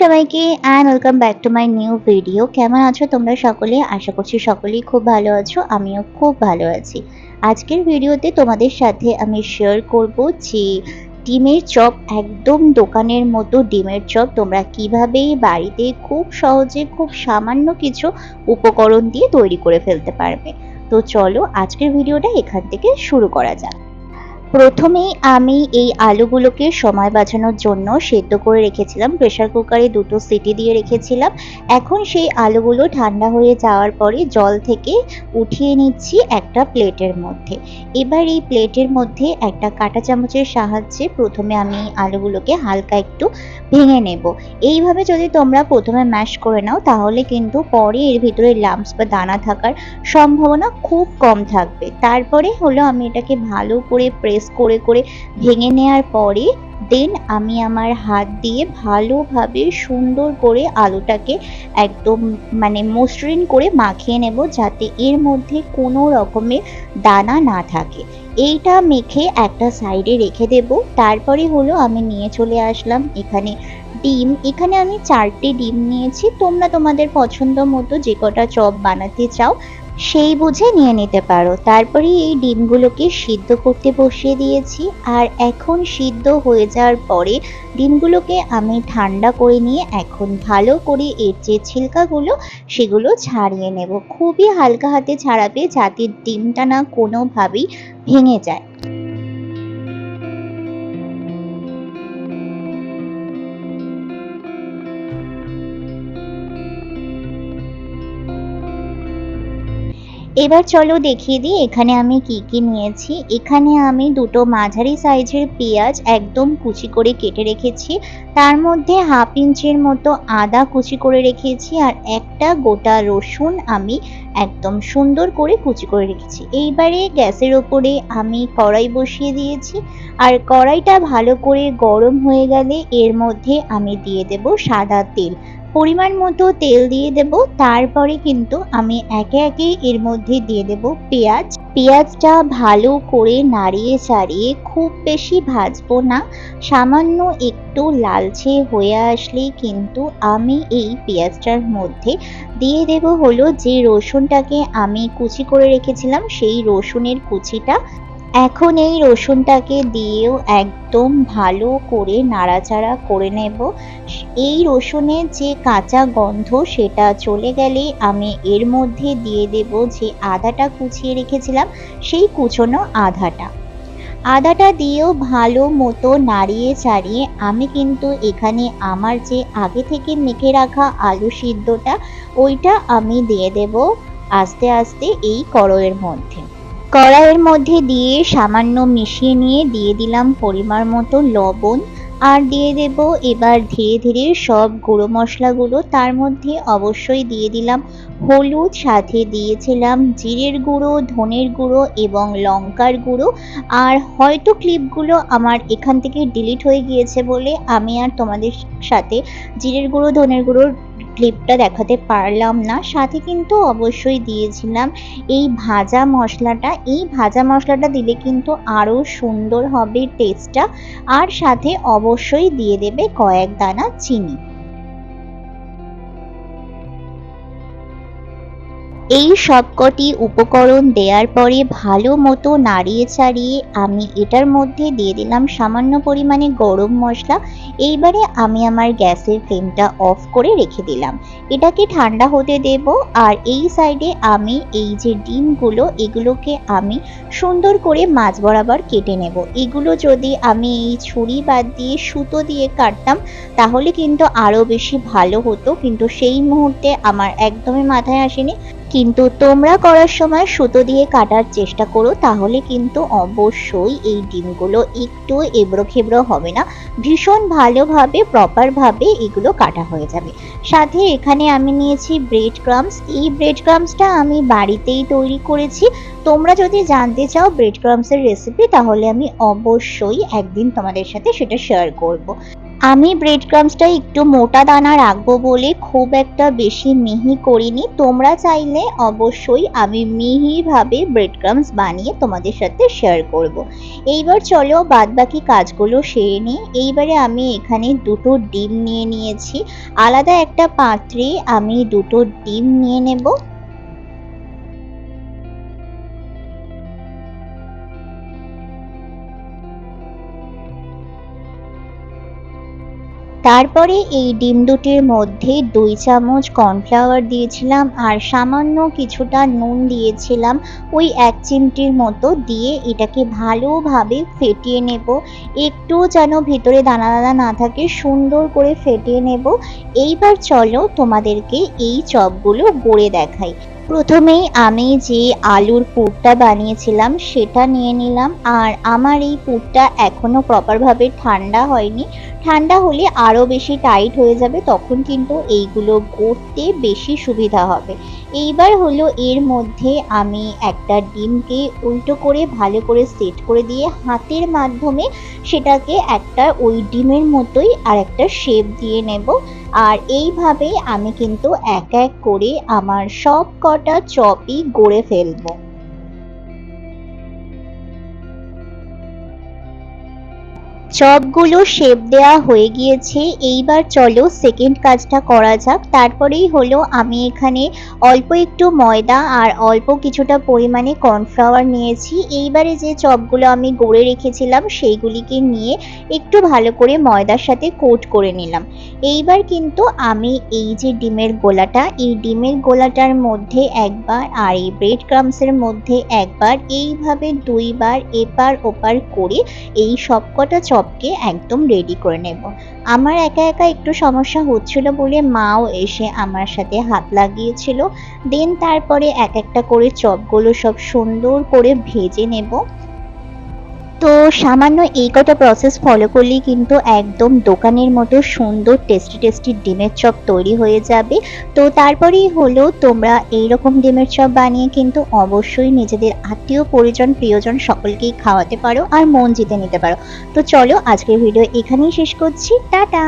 সবাইকে and welcome back to my new video কেমন আছো তোমরা সকলে? আশা করছি সকলেই খুব ভালো আছো, আমিও খুব ভালো আছি। আজকের ভিডিওতে তোমাদের সাথে আমি শেয়ার করব যে, ডিমের চপ একদম দোকানের মতো ডিমের চপ, তোমরা কীভাবে বাড়িতে খুব সহজে, খুব সামান্য কিছু উপকরণ দিয়ে তৈরি করে ফেলতে পারবে। তো চলো আজকের ভিডিওটা এখান থেকে শুরু করা যাক। প্রথমেই আমি এই আলুগুলোকে সময় বাঁচানোর জন্য সেদ্ধ করে রেখেছিলাম। প্রেসার কুকারে দুটো সিটি দিয়ে রেখেছিলাম। এখন সেই আলুগুলো ঠান্ডা হয়ে যাওয়ার পরে জল থেকে উঠিয়ে নিচ্ছি একটা প্লেটের মধ্যে। এবার এই প্লেটের মধ্যে একটা কাঁটা চামচের সাহায্যে প্রথমে আমি আলুগুলোকে হালকা একটু ভেঙে নেব। এইভাবে যদি তোমরা প্রথমে ম্যাশ করে নাও, তাহলে কিন্তু পরে এর ভিতরে লাম্পস বা দানা থাকার সম্ভাবনা খুব কম থাকবে। তারপরে হলো আমি এটাকে ভালো করে প্রেস করে করে ভেঙে নেওয়ার পরে দেন আমি আমার হাত দিয়ে ভালোভাবে সুন্দর করে আলুটাকে একদম মানে মসৃণ করে মাখিয়ে নেব যাতে এর মধ্যে কোনো রকমের দানা না থাকে। এইটা মেখে একটা সাইডে রেখে দেব। তারপরে হলো আমি নিয়ে চলে আসলাম এখানে ডিম। এখানে আমি চারটে ডিম নিয়েছি। তোমরা তোমাদের পছন্দ মতো যে কটা চপ বানাতে চাও সেই বুঝে নিয়ে নিতে পারো। তারপরে এই ডিমগুলোকে সিদ্ধ করতে বসিয়ে দিয়েছি। আর এখন সিদ্ধ হয়ে যাওয়ার পরে ডিমগুলোকে আমি ঠান্ডা করে নিয়ে এখন ভালো করে এর যে ছিলকাগুলো, সেগুলো ছাড়িয়ে নেব। খুবই হালকা হাতে ছাড়াবে যাতে ডিমটা না কোনোভাবেই ভেঙে যায়। এবার চলো দেখিয়ে দিই এখানে আমি কি কি নিয়েছি। এখানে আমি দুটো মাঝারি সাইজের পেঁয়াজ একদম কুচি করে কেটে রেখেছি। তার মধ্যে হাফ ইঞ্চের মতো আদা কুচি করে রেখেছি আর একটা গোটা রসুন আমি একদম সুন্দর করে কুচি করে রেখেছি। এইবারে গ্যাসের ওপরে আমি কড়াই বসিয়ে দিয়েছি আর কড়াইটা ভালো করে গরম হয়ে গেলে এর মধ্যে আমি দিয়ে দেব সাদা তেল। পরিমাণ মতো তেল দিয়ে দেব। তারপরে কিন্তু আমি একে একে এর মধ্যে দিয়ে দেব পেঁয়াজ। পেঁয়াজটা ভালো করে নাড়িয়ে চাড়িয়ে খুব বেশি ভাজবো না। সামান্য একটু লালচে হয়ে আসলেই কিন্তু আমি এই পেঁয়াজটার মধ্যে দিয়ে দেব হলো যে রসুনটাকে আমি কুচি করে রেখেছিলাম, সেই রসুনের কুচিটা এখন এই রসুনটাকে দিয়েও একদম ভালো করে নাড়াচাড়া করে নেব। এই রসুনের যে কাঁচা গন্ধ সেটা চলে গেলেই আমি এর মধ্যে দিয়ে দেব যে আদাটা কুচিয়ে রেখেছিলাম, সেই কুচোনো আদাটা আদাটা দিয়েও ভালো মতো নাড়িয়ে চাড়িয়ে আমি কিন্তু এখানে আমার যে আগে থেকে মেখে রাখা আলু সিদ্ধটা, ওইটা আমি দিয়ে দেব আস্তে আস্তে এই কড়ইয়ের মধ্যে। কড়াইয়ের মধ্যে দিয়ে সামান্য মিশিয়ে নিয়ে দিয়ে দিলাম পরিমাণ মতো লবণ। আর দিয়ে দেব এবার ধীরে ধীরে সব গুঁড়ো মশলাগুলো। তার মধ্যে অবশ্যই দিয়ে দিলাম হলুদ, সাথে দিয়েছিলাম জিরের গুঁড়ো, ধনের গুঁড়ো এবং লঙ্কার গুঁড়ো। আর হয়তো ক্লিপগুলো আমার এখান থেকে ডিলিট হয়ে গিয়েছে বলে আমি আর তোমাদের সাথে জিরের গুঁড়ো, ধনের গুঁড়োর ক্লিপটা দেখাতে পারলাম না। সাথে কিন্তু অবশ্যই দিয়েছিলাম এই ভাজা মশলাটা। এই ভাজা মশলাটা দিলে কিন্তু আরও সুন্দর হবে টেস্টটা আর সাথে অবশ্যই দিয়ে দেবে কয়েক দানা চিনি। এই সবকটি উপকরণ দেওয়ার পরে ভালো মতো নাড়িয়ে ছাড়িয়ে আমি এটার মধ্যে দিয়ে দিলাম সামান্য পরিমাণে গরম মশলা। এইবারে আমি আমার গ্যাসের ফ্লেমটা অফ করে রেখে দিলাম। এটাকে ঠান্ডা হতে দেব আর এই সাইডে আমি এই যে ডিমগুলো, এগুলোকে আমি সুন্দর করে মাছ বরাবর কেটে নেব। এগুলো যদি আমি এই ছুরি বাদ দিয়ে সুতো দিয়ে কাটতাম, তাহলে কিন্তু আরও বেশি ভালো হতো। কিন্তু সেই মুহূর্তে আমার একদমই মাথায় আসেনি। কিন্তু তোমরা করার সময় সুতো দিয়ে কাটার চেষ্টা করো, তাহলে কিন্তু অবশ্যই এই ডিমগুলো একটু এবড়ো খেবড়ো হবে না। ভীষণ ভালোভাবে প্রপারভাবে এগুলো কাটা হয়ে যাবে। সাথে এখানে আমি নিয়েছি ব্রেড ক্রামস এই ব্রেড ক্রামসটা আমি বাড়িতেই তৈরি করেছি। তোমরা যদি জানতে চাও ব্রেড ক্রামসের রেসিপি তাহলে আমি অবশ্যই একদিন তোমাদের সাথে সেটা শেয়ার করব। আমি ব্রেড ক্রামসটা একটু মোটা দানা রাখব বলে খুব একটা বেশি মিহি করিনি। তোমরা চাইলে অবশ্যই আমি মিহিভাবে ব্রেড ক্রামস বানিয়ে তোমাদের সাথে শেয়ার করব। এইবার চলো বাদবাকি কাজগুলো সেরে নিই। এইবারে আমি এখানে দুটো ডিম নিয়ে নিয়েছি। আলাদা একটা পাত্রে আমি দুটো ডিম নিয়ে নেব। তারপরে এই ডিম দুটির মধ্যে দুই চামচ কর্নফ্লাওয়ার দিয়েছিলাম আর সামান্য কিছুটা নুন দিয়েছিলাম ওই এক চিমটির মতো দিয়ে এটাকে ভালোভাবে ফেটিয়ে নেব। একটু যেন ভিতরে দানা দানা না থাকে, সুন্দর করে ফেটিয়ে নেব। এইবার চলো তোমাদেরকে এই চপগুলো গড়ে দেখাই। প্রথমেই আমি যে আলুর পুরটা বানিয়েছিলাম, সেটা নিয়ে নিলাম। আর আমার এই পুরটা এখনও প্রপারভাবে ঠান্ডা হয়নি। ঠান্ডা হলে আরও বেশি টাইট হয়ে যাবে, তখন কিন্তু এইগুলো গড়তে বেশি সুবিধা হবে। এইবার হলো এর মধ্যে আমি একটা ডিমকে উল্টো করে ভালো করে সেট করে দিয়ে হাতের মাধ্যমে সেটাকে একটা ওই ডিমের মতোই আর একটা শেপ দিয়ে নেব। আর এইভাবে আমি কিন্তু এক এক করে আমার সব কটা চপই গড়ে ফেলব। চপগুলো শেপ দেওয়া হয়ে গিয়েছে। এইবার চলো সেকেন্ড কাজটা করা যাক। তারপরেই হলো আমি এখানে অল্প একটু ময়দা আর অল্প কিছুটা পরিমাণে কর্নফ্লাওয়ার নিয়েছি। এইবারে যে চপগুলো আমি গড়ে রেখেছিলাম, সেইগুলিকে নিয়ে একটু ভালো করে ময়দার সাথে কোট করে নিলাম। এইবার কিন্তু আমি এই যে ডিমের গোলাটা, এই ডিমের গোলাটার মধ্যে একবার আর এই ব্রেড ক্রামসের মধ্যে একবার, এইভাবে দুইবার এপার ওপার করে এই সবকটা চপকে একদম রেডি করে নেব। আমার একা একা একটু সমস্যা হচ্ছিল বলে মাও এসে আমার সাথে হাত লাগিয়েছিল। দেন তারপরে এক একটা করে চপগুলো সব সুন্দর করে ভেজে নেব। তো সামান্য এই কটা প্রসেস ফলো করলেই কিন্তু একদম দোকানের মতো সুন্দর টেস্টি টেস্টি ডিমের চপ তৈরি হয়ে যাবে। তো তারপরেই হলো তোমরা এই রকম ডিমের চপ বানিয়ে কিন্তু অবশ্যই নিজেদের আত্মীয়, পরিজন, প্রিয়জন সকলকেই খাওয়াতে পারো আর মন জিতে নিতে পারো। তো চলো আজকের ভিডিও এখানেই শেষ করছি। টাটা!